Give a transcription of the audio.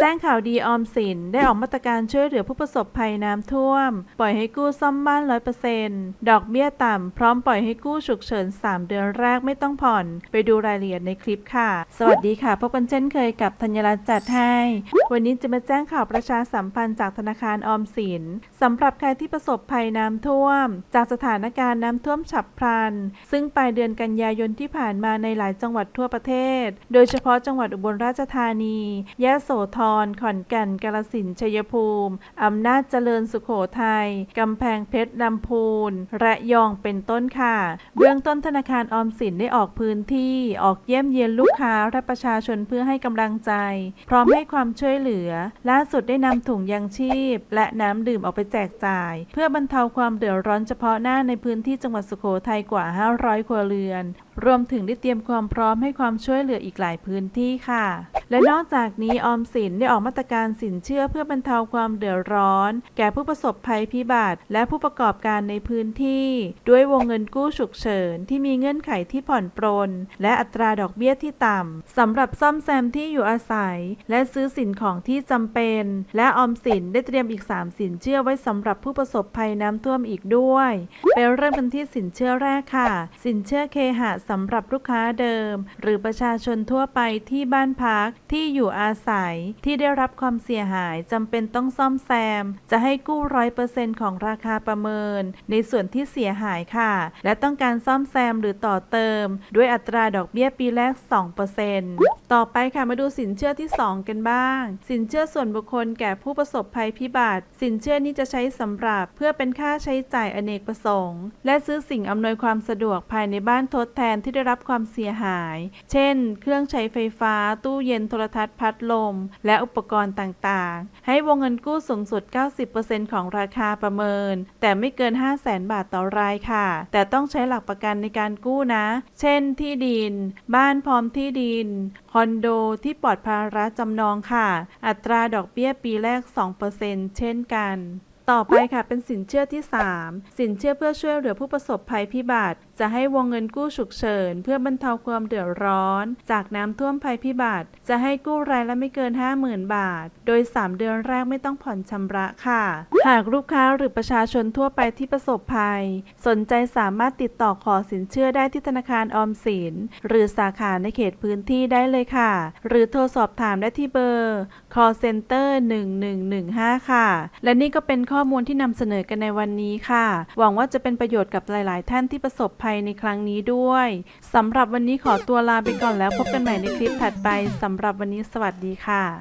แจ้งข่าวดีออมสิน ได้ออกมาตรการช่วยเหลือผู้ประสบภัยน้ำท่วม ปล่อยให้กู้ซ่อมบ้านร้อยเปอร์เซ็นต์ดอกเบี้ยต่ำ พร้อมปล่อยให้กู้ฉุกเฉิน 3 เดือนแรกไม่ต้องผ่อน ไปดูรายละเอียดในคลิปค่ะ สวัสดีค่ะ พบกันเช่นเคยกับธัญรัตน์จัดให้ วันนี้จะมาแจ้งข่าวประชาสัมพันธ์จากธนาคารออมสินสำหรับใครที่ประสบภัยน้ำท่วม จากสถานการณ์น้ำท่วมฉับพลัน ซึ่งปลายเดือนกันยายนที่ผ่านมาในหลายจังหวัดทั่วประเทศ โดยเฉพาะจังหวัดอุบลราชธานียะโสธรขอนแก่นกาฬสินชัยภูมิ อำนาจเจริญสุขโขทัย กำแพงเพชรลำพูน ระยองเป็นต้นค่ะ เบื้องต้นธนาคารออมสินได้ออกพื้นที่ ออกเยี่ยมเยียนลูกค้าและประชาชนเพื่อให้กำลังใจ พร้อมให้ความช่วยเหลือ ล่าสุดได้นำถุงยางชีพ และน้ำดื่มออกไปแจกจ่าย เพื่อบรรเทาความเดือดร้อนเฉพาะหน้าในพื้นที่จังหวัดสุโขทัยกว่า 500 ครัวเรือน รวมถึงได้เตรียมความพร้อมให้ความช่วยเหลืออีกหลายพื้นที่ค่ะ และนอกจากนี้ออมสินได้ออกมาตรการสินเชื่อเพื่อบรรเทาความเดือดร้อน แก่ผู้ประสบภัยพิบัติ และผู้ประกอบการในพื้นที่ ด้วยวงเงินกู้ฉุกเฉิน ที่มีเงื่อนไขที่ผ่อนปรน และอัตราดอกเบี้ยที่ต่ำสำหรับซ่อมแซมที่อยู่อาศัย และซื้อสินของที่จำเป็น และออมสินได้เตรียมอีก 3 สินเชื่อไว้สำหรับผู้ประสบภัยน้ำท่วมอีกด้วยไปเริ่มกันที่สินเชื่อแรกค่ะ สินเชื่อเคหะสำหรับลูกค้าเดิม หรือประชาชนทั่วไปที่บ้านพักที่อยู่อาศัยที่ได้รับความเสียหายจำเป็นต้องซ่อมแซม จะให้กู้ร้อยเปอร์เซ็นต์ของราคาประเมิน ในส่วนที่เสียหายค่ะ และต้องการซ่อมแซมหรือต่อเติม ด้วยอัตราดอกเบี้ยปีแรก 2%ต่อไปค่ะมาดูสินเชื่อที่ 2 กันบ้าง สินเชื่อส่วนบุคคลแก่ผู้ประสบภัยพิบัติ สินเชื่อนี้จะใช้สำหรับเพื่อเป็นค่าใช้จ่ายอเนกประสงค์ และซื้อสิ่งอำนวยความสะดวกภายในบ้านทดแทนที่ได้รับความเสียหาย เช่น เครื่องใช้ไฟฟ้า ตู้เย็น โทรทัศน์ พัดลม และอุปกรณ์ต่างๆ ให้วงเงินกู้สูงสุด 90%ของราคาประเมิน แต่ไม่เกิน 5 0 0แสนบาทต่อรายค่ะ แต่ต้องใช้หลักประกันในการกู้นะ เช่น ที่ดิน บ้านพร้อมที่ดิน คอนโดที่ปลอดภาระจำนองค่ะ อัตราดอกเบี้ยปีแรก 2%เช่นกัน ต่อไปค่ะเป็นสินเชื่อที่ 3 สินเชื่อเพื่อช่วยเหลือผู้ประสบภัยพิบัติ จะให้วงเงินกู้ฉุกเฉิน เพื่อบรรเทาความเดือดร้อน จากน้ำท่วมภัยพิบัติ จะให้กู้รายละไม่เกิน 50,000 บาท โดย 3 เดือนแรกไม่ต้องผ่อนชำระค่ะ หากลูกค้าหรือประชาชนทั่วไปที่ประสบภัย สนใจสามารถติดต่อขอสินเชื่อได้ที่ธนาคารออมสิน หรือสาขาในเขตพื้นที่ได้เลยค่ะ หรือโทรสอบถามได้ที่เบอร์ call center 1115 ค่ะ และนี่ก็เป็นข้อข้อมูลที่นำเสนอกันในวันนี้ค่ะ หวังว่าจะเป็นประโยชน์กับหลาย ๆ ท่านที่ประสบภัยในครั้งนี้ด้วยสำหรับวันนี้ขอตัวลาไปก่อนแล้วพบกันใหม่ในคลิปถัดไปสำหรับวันนี้สวัสดีค่ะ